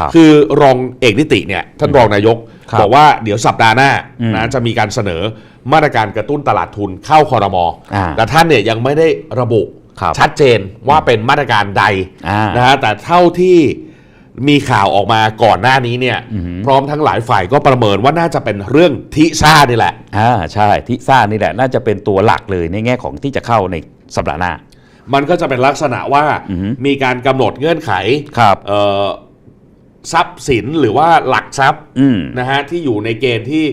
ครับคือรองเอกนิติเนี่ยท่านรองนายกครับบอกว่าเดี๋ยวสัปดาห์หน้าอืมนะจะมีการเสนอมาตรการกระตุ้นตลาดทุนเข้าคอรมออ่าแต่ท่านเนี่ยยังไม่ได้ระบุครับชัดเจนว่าเป็นมาตรการใดอ่านนะฮะแต่เท่าที่มีข่าวออกมาก่อนหน้านี้เนี่ยอือหือพร้อมทั้งหลายฝ่ายก็ประเมินว่าน่าจะเป็นเรื่องทิซ่านี่แหละอ่าใช่ทิซ่านี่แหละ น่าจะเป็นตัวหลักเลยในแง่ของที่จะเข้าในสัปดาห์หน้า มันก็จะเป็นลักษณะว่าอือหือมีการกำหนดเงื่อนไขครับเอ่อ ทรัพย์สินหรือว่าหลักทรัพย์อืมนะฮะที่อยู่ในเกณฑ์ที่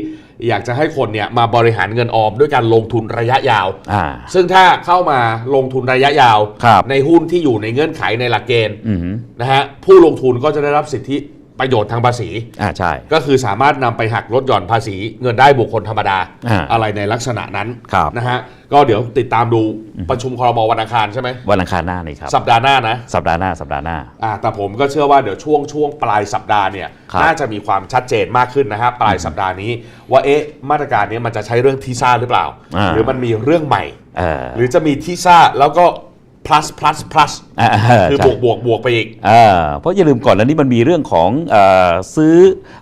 อยากจะให้คนเนี่ยมาบริหารเงินออมด้วยการลงทุนระยะยาวอ่าซึ่งถ้าเข้ามาลงทุนระยะยาวครับในหุ้นที่อยู่ในเงื่อนไขในหลักเกณฑ์อืมนะฮะผู้ลงทุนก็จะได้รับสิทธิ ประโยชน์ทางภาษี อ่าใช่ ก็คือสามารถนำไปหักลดหย่อนภาษีเงินได้บุคคลธรรมดาอ่าอะไรในลักษณะนั้นครับนะฮะก็เดี๋ยวติดตามดูประชุมคอรมอวันอังคารใช่ไหมวันอังคารหน้านี่ครับสัปดาห์หน้านะสัปดาห์หน้าสัปดาห์หน้า อ่าแต่ผมก็เชื่อว่าเดี๋ยวช่วงช่วงปลายสัปดาห์เนี่ยครับ น่าจะมีความชัดเจนมากขึ้นนะฮะปลายสัปดาห์นี้ ว่าเอ๊ะมาตรการนี้มันจะใช้เรื่องทีซ่าหรือเปล่า อ่า หรือมันมีเรื่องใหม่ เออ หรือจะมีทีซ่าแล้วก็ plus plus plus อ่าคือใช่บวกบวกบวกไปอีกอ่าเพราะอย่าลืมก่อนแล้วนี่มันมีเรื่องของเออซื้อ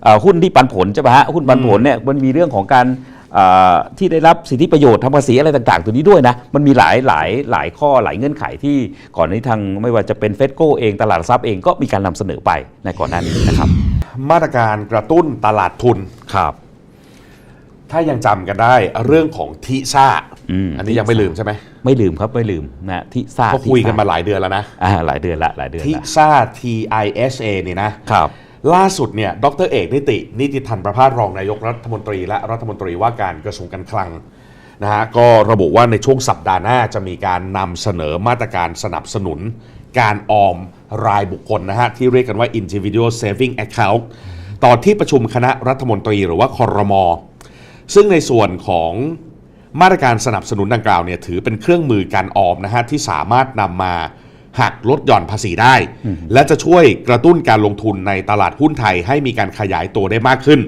เออหุ้นที่ปันผลใช่ปะฮะหุ้นปันผลเนี่ยมันมีเรื่องของการเอ่อที่ได้รับสิทธิประโยชน์ทางภาษีอะไรต่าง ๆ ตัวนี้ด้วยนะ มันมีหลายหลายหลายข้อหลายเงื่อนไขที่ก่อนนี้ทางไม่ว่าจะเป็นเฟดโกเองตลาดหลักทรัพย์เองก็มีการนำเสนอไปในก่อนหน้านี้นะครับ มาตรการกระตุ้นตลาดทุนครับ ถ้ายังจำกันได้เรื่องของทีซ่าอืม อันนี้ยังไม่ลืมใช่ไหมไม่ลืมครับไม่ลืมนะที่ซาเขาคุยกันมาหลายเดือนแล้วนะอ่าหลายเดือนละหลายเดือนทีละซ่า T I S A เนี่ยนะ ครับ ล่าสุดเนี่ยดรเอกนิติ นิติธันประภาสรองนายกรัฐมนตรีและรัฐมนตรีว่าการกระทรวงการคลังนะฮะก็ระบุว่าในช่วงสัปดาห์หน้าจะมีการนำเสนอมาตรการสนับสนุน การออมรายบุคคลนะฮะที่เรียกกันว่า individual saving account ต่อที่ประชุมคณะรัฐมนตรีหรือว่าคอรมอ ซึ่งในส่วนของมาตรการสนับสนุนดังกล่าวเนี่ยถือเป็นเครื่องมือการออมนะฮะที่สามารถนำมาหักลดหย่อนภาษีได้ และจะช่วยกระตุ้นการลงทุนในตลาดหุ้นไทยให้มีการขยายตัวได้มากขึ้น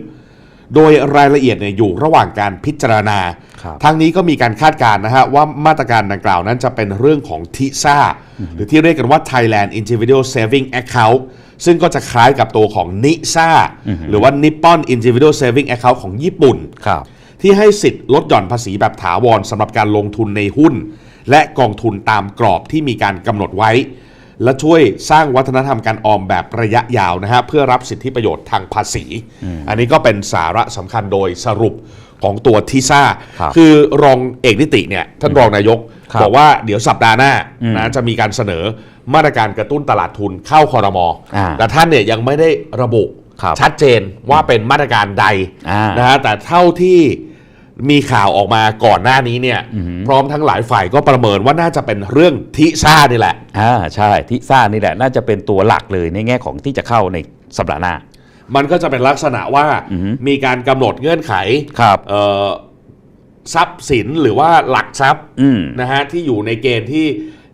โดยรายละเอียดเนี่ยอยู่ระหว่างการพิจารณาครับทั้งนี้ก็มีการคาดการณ์นะฮะว่ามาตรการดังกล่าวนั้นจะเป็นเรื่องของทิซ่าหรือที่เรียกกันว่า Thailand Individual Saving Account ซึ่งก็จะคล้ายกับตัวของนิซ่าหรือว่า Nippon Individual Saving Account ของญี่ปุ่นครับที่ให้สิทธิ์ลดหย่อนภาษีแบบถาวรสำหรับการลงทุนในหุ้น และกองทุนตามกรอบที่มีการกำหนดไว้ และช่วยสร้างวัฒนธรรมการออมแบบระยะยาวนะฮะเพื่อรับสิทธิประโยชน์ทางภาษี อันนี้ก็เป็นสาระสำคัญโดยสรุปของตัวทีซ่าครับอรองเอกนิติเนี่ยท่านรองนายกครับบอกว่าเดี๋ยวสัปดาห์หน้าอืมนะจะมีการเสนอมาตรการกระตุ้นตลาดทุนเข้าคอรมออ่าแต่ท่านเนี่ยยังไม่ได้ระบุครับชัดเจนว่าเป็นมาตรการใดอ่าน นะฮะแต่เท่าที่ มีข่าวออกมาก่อนหน้านี้เนี่ยพร้อมทั้งหลายฝ่ายก็ประเมินว่าน่าจะเป็นเรื่องทิซ่านี่แหละอ่าใช่ทิซ่านี่แหละ น่าจะเป็นตัวหลักเลยในแง่ของที่จะเข้าในสัปดาห์หน้า มันก็จะเป็นลักษณะว่าอือฮึมีการกำหนดเงื่อนไขครับเอ่อทรัพย์สินหรือว่าหลักทรัพย์อืมนะฮะที่อยู่ในเกณฑ์ที่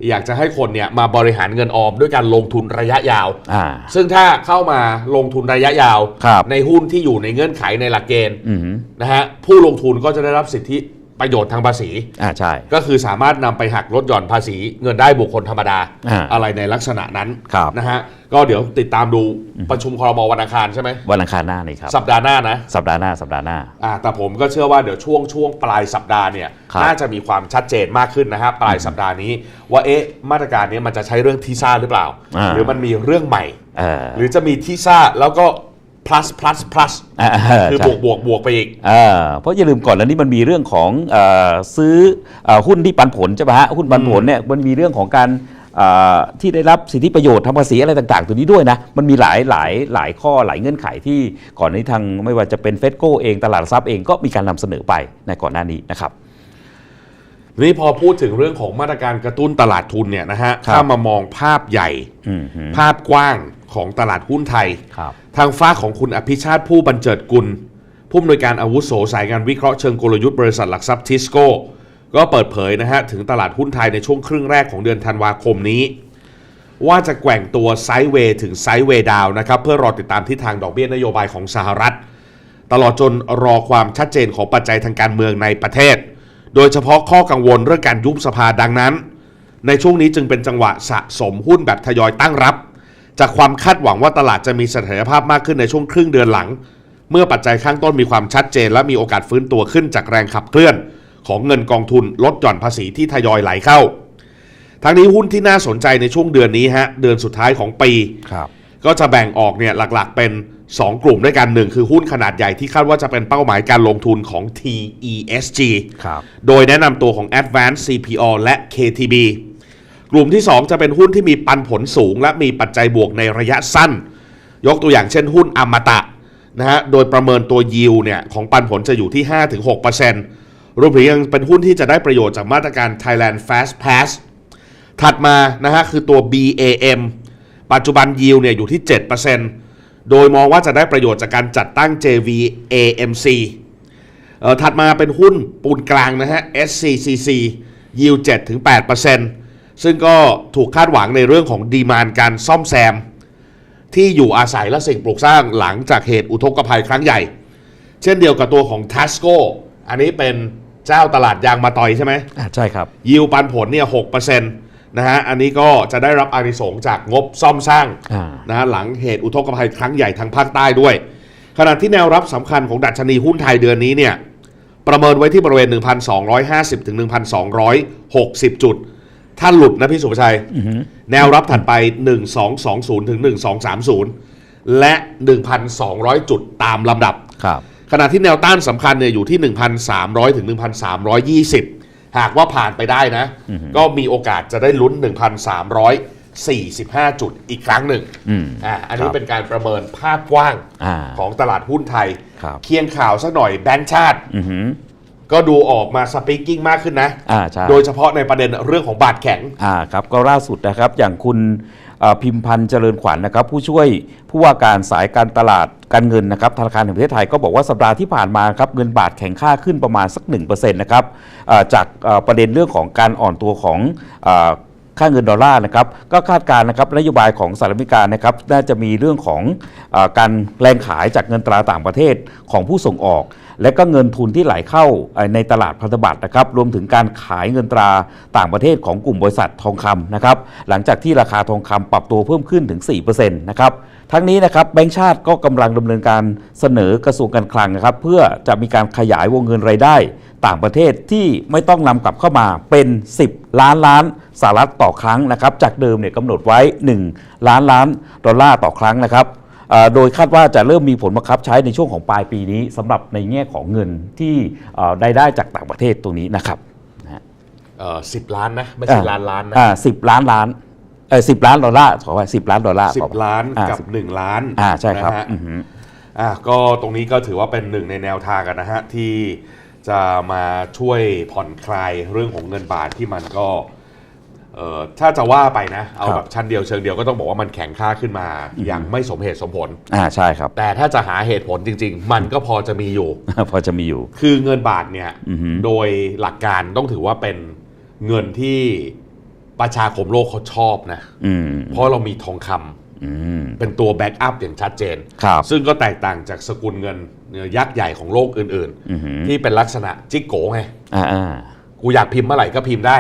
อยากจะให้คนเนี่ยมาบริหารเงินออมด้วยการลงทุนระยะยาว อ่า ซึ่งถ้าเข้ามาลงทุนระยะยาว ครับ ในหุ้นที่อยู่ในเงื่อนไขในหลักเกณฑ์อืม นะฮะผู้ลงทุนก็จะได้รับสิทธิ ประโยชน์ทางภาษี อ่าใช่ ก็คือสามารถนำไปหักลดหย่อนภาษีเงินได้บุคคลธรรมดาอ่าอะไรในลักษณะนั้นครับ นะฮะก็เดี๋ยวติดตามดูประชุมคอรมอวันอังคารใช่ไหมวันอังคารหน้านี่ครับ สัปดาห์หน้านะสัปดาห์หน้าสัปดาห์หน้า อ่าแต่ผมก็เชื่อว่าเดี๋ยวช่วงช่วงปลายสัปดาห์เนี่ยครับ น่าจะมีความชัดเจนมากขึ้นนะฮะปลายสัปดาห์นี้ ว่าเอ๊ะมาตรการนี้มันจะใช้เรื่องทีซ่าหรือเปล่า อ่า หรือมันมีเรื่องใหม่ เออ หรือจะมีทีซ่าแล้วก็ plus plus plus อ่าคือใช่บวกบวกบวกไปอีกอ่าเพราะอย่าลืมก่อนแล้วนี่มันมีเรื่องของเออซื้อเอ่อหุ้นที่ปันผลใช่ไหมฮะหุ้นปันผลเนี่ยมันมีเรื่องของการเอ่อที่ได้รับสิทธิประโยชน์ทางภาษีอะไรต่างๆ ตัวนี้ด้วยนะ มันมีหลายหลายหลายข้อหลายเงื่อนไขที่ก่อนนี้ทางไม่ว่าจะเป็นเฟดโกเองตลาดหลักทรัพย์เองก็มีการนำเสนอไปในก่อนหน้านี้นะครับนี่พอพูดถึงเรื่องของมาตรการกระตุ้นตลาดทุนเนี่ยนะฮะครับถ้ามามองภาพใหญ่อืมฮึภาพกว้าง ของตลาดหุ้นไทยครับทางฝ้ากของคุณอภิชาติผู้บรรเจิดกุล ผู้อำนวยการอาวุโสสายงานวิเคราะห์เชิงกลยุทธ์บริษัทหลักทรัพย์ทิสโก้ก็เปิดเผยนะฮะถึงตลาดหุ้นไทยในช่วงครึ่งแรกของเดือนธันวาคมนี้ ว่าจะแกว่งตัวไซด์เวย์ถึงไซด์เวย์ดาวน์นะครับเพื่อรอติดตามทิศทางดอกเบี้ยนโยบายของสหรัฐ ตลอดจนรอความชัดเจนของปัจจัยทางการเมืองในประเทศ โดยเฉพาะข้อกังวลเรื่องการยุบสภาดังนั้น ในช่วงนี้จึงเป็นจังหวะสะสมหุ้นแบบทยอยตั้งรับ จากความคาดหวังว่าตลาดจะมีเสถียรภาพมากขึ้นในช่วงครึ่งเดือนหลัง เมื่อปัจจัยข้างต้นมีความชัดเจน และมีโอกาสฟื้นตัวขึ้นจากแรงขับเคลื่อน ของเงินกองทุนลดหย่อนภาษีที่ทยอยไหลเข้า ทั้งนี้หุ้นที่น่าสนใจในช่วงเดือนนี้ฮะเดือนสุดท้ายของปีครับก็จะแบ่งออกเนี่ยหลักๆเป็น 2 กลุ่มด้วยกันหนึ่งคือหุ้นขนาดใหญ่ที่คาดว่าจะเป็นเป้าหมายการลงทุนของ TESG ครับโดยแนะนำตัวของ Advance CPO และ KTB กลุ่มที่ 2 จะเป็นหุ้นที่มีปันผลสูง และมีปัจจัยบวกในระยะสั้น ยกตัวอย่างเช่นหุ้นอมตะนะฮะโดยประเมินตัวยิวเนี่ยของปันผลจะอยู่ที่ 5-6%รวมถึงยังเป็นหุ้นที่จะได้ประโยชน์จากมาตรการ Thailand Fast Pass ถัดมานะฮะคือตัว BAM ปัจจุบันยิวเนี่ยอยู่ที่ 7%โดยมองว่าจะได้ประโยชน์จากการจัดตั้ง JVAMC เอ่อถัดมาเป็นหุ้นปูนกลางนะฮะ SCCC yield 7ถึง8% ซึ่งก็ถูกคาดหวังในเรื่องของดีมานการซ่อมแซม ที่อยู่อาศัยและสิ่งปลูกสร้างหลังจากเหตุอุทกภัยครั้งใหญ่ เช่นเดียวกับตัวของ Tasco อันนี้เป็นเจ้าตลาดยางมาตอยใช่ไหมอ่าใช่ครับ ยิวปันผลเนี่ย6%นะฮะอันนี้ก็จะได้รับอานิสงส์จากงบซ่อมสร้างอ่านะฮะหลังเหตุอุทกภัยครั้งใหญ่ทางภาคใต้ด้วย ขณะที่แนวรับสำคัญของดัชนีหุ้นไทยเดือนนี้เนี่ยประเมินไว้ที่บริเวณ 1,250 ถึง 1,260 จุด ถ้าหลุดนะพี่สุภชัย แนวรับถัดไป 1220 ถึง 1230 และ 1,200 จุดตามลำดับ ครับ ขณะที่แนวต้านสำคัญเนี่ยอยู่ที่ 1,300 ถึง 1,320 หากว่าผ่านไปได้นะ ก็มีโอกาสจะได้ลุ้น 1,345 จุดอีกครั้งหนึ่งอืมอ่าอันนี้ครับเป็นการประเมินภาพกว้างอ่าของตลาดหุ้นไทยครับเคียงข่าวสักหน่อยแบงก์ชาติอือหือ ก็ดูออกมาสปีกกิ้งมากขึ้นนะ อ่าใช่ โดยเฉพาะในประเด็นเรื่องของบาทแข็ง อ่าครับก็ล่าสุดนะครับอย่างคุณเอ่อพิมพันธ์เจริญขวัญนะครับ ผู้ช่วยผู้ว่าการสายการตลาดการเงินนะครับธนาคารแห่งประเทศไทยก็บอกว่าสัปดาห์ที่ผ่านมาครับเงินบาทแข็งค่าขึ้นประมาณสัก1%นะครับเอ่อจากเอ่อประเด็นเรื่องของการอ่อนตัวของเอ่อ ค่าเงินดอลลาร์นะครับก็คาดการณ์นะครับนโยบายของสหรัฐอเมริกานะครับน่าจะมีเรื่องของอการแรงขายจากเงินตราต่างประเทศของผู้ส่งออก และก็เงินทุนที่ไหลเข้าในตลาดพันธบัตรนะครับรวมถึงการขายเงินตราต่างประเทศของกลุ่มบริษัททองคำนะครับหลังจากที่ราคาทองคำปรับตัวเพิ่มขึ้นถึง4%นะครับทั้งนี้นะครับแบงก์ชาติก็กำลังดำเนินการเสนอกระทรวงการคลังนะครับเพื่อจะมีการขยายวงเงินรายได้ ต่างประเทศที่ไม่ต้องนำกลับเข้ามาเป็น 10 ล้านล้านสหรัฐต่อครั้งนะครับ จากเดิมเนี่ยกำหนดไว้ 1 ล้านล้านดอลลาร์ต่อครั้งนะครับเอ่อโดยคาดว่าจะเริ่มมีผลบังคับใช้ในช่วงของปลายปีนี้สำหรับในแง่ของเงินที่เอ่อได้ได้จากต่างประเทศตรงนี้นะครับเอ่อสิบล้านนะไม่ใช่ล้านล้านนะอ่าสิบล้านล้านเออสิบล้านดอลลาร์ขอว่าสิบล้านดอลลาร์สิขอบล้านอ่กับสิหนึ่งล้านอ่าใช่ครับนะฮะอือหืออะก็ตรงนี้ก็ถือว่าเป็นหนึ่งในแนวทางกันนะฮะที่ จะมาช่วยผ่อนคลายเรื่องของเงินบาทที่มันก็เอ่อถ้าจะว่าไปนะ เอาครับแบบชั้นเดียวเชิงเดียวก็ต้องบอกว่ามันแข็งค่าขึ้นมา อย่างไม่สมเหตุสมผล อ่าใช่ครับ แต่ถ้าจะหาเหตุผลจริง ๆ มันก็พอจะมีอยู่ พอจะมีอยู่ คือเงินบาทเนี่ยอือหือโดยหลักการต้องถือว่าเป็นเงินที่ประชาคมโลกเขาชอบนะ อืม เพราะเรามีทองคำอืม เป็นตัวแบ็กอัพอย่างชัดเจนครับซึ่งก็แตกต่างจากสกุลเงินยักษ์ใหญ่ของโลกอื่นอือหือๆที่เป็นลักษณะจิกโกไงอ่าอ่ากูอยากพิมพ์เมื่อไหร่ก็พิมพ์ได้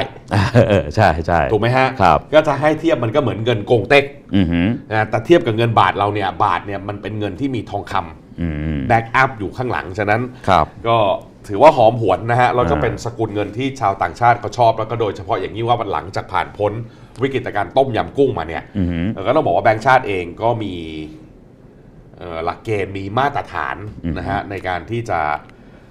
เออใช่ใช่ถูกไหมฮะครับก็จะให้เทียบมันก็เหมือนเงินกงเต็กอือหือนะแต่เทียบกับเงินบาทเราเนี่ยบาทเนี่ยมันเป็นเงินที่มีทองคำอืมแบ็กอัพอยู่ข้างหลังฉะนั้นครับก็ถือว่าหอมหวนนะฮะแล้วก็อ่าเป็นสกุลเงินที่ชาวต่างชาติเขาชอบแล้วก็โดยเฉพาะอย่างนี้ว่ามันหลังจากผ่านพ้น วิกฤตการณ์ต้มยำกุ้งมาเนี่ยอือหือเออก็ต้องบอกว่าแบงก์ชาติเองก็มีเอ่อหลักเกณฑ์มีมาตรฐานอืมนะฮะในการที่จะ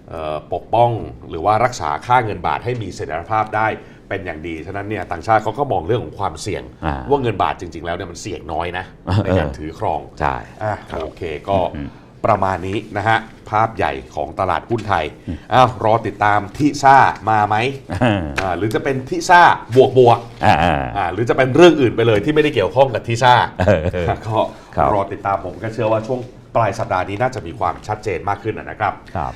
เอ่อปกป้องหรือว่ารักษาค่าเงินบาทให้มีเสถียรภาพได้เป็นอย่างดี ฉะนั้นเนี่ยต่างชาติเขาก็มองเรื่องของความเสี่ยงอ่าว่าเงินบาทจริง ๆ แล้วเนี่ยมันเสี่ยงน้อยนะเออในการถือครองใช่อะครับโอเคก็ ประมาณนี้นะฮะ ภาพใหญ่ของตลาดหุ้นไทยอ้าวรอติดตามทิซ่ามาไหมอ่าอ่าหรือจะเป็นทิซ่าบวกบวกอ่าอ่าอ่าหรือจะเป็นเรื่องอื่นไปเลยที่ไม่ได้เกี่ยวข้องกับทิซ่าเออเออก็ครับรอติดตามผมก็เชื่อว่าช่วงปลายสัปดาห์นี้น่าจะมีความชัดเจนมากขึ้นนะครับครับ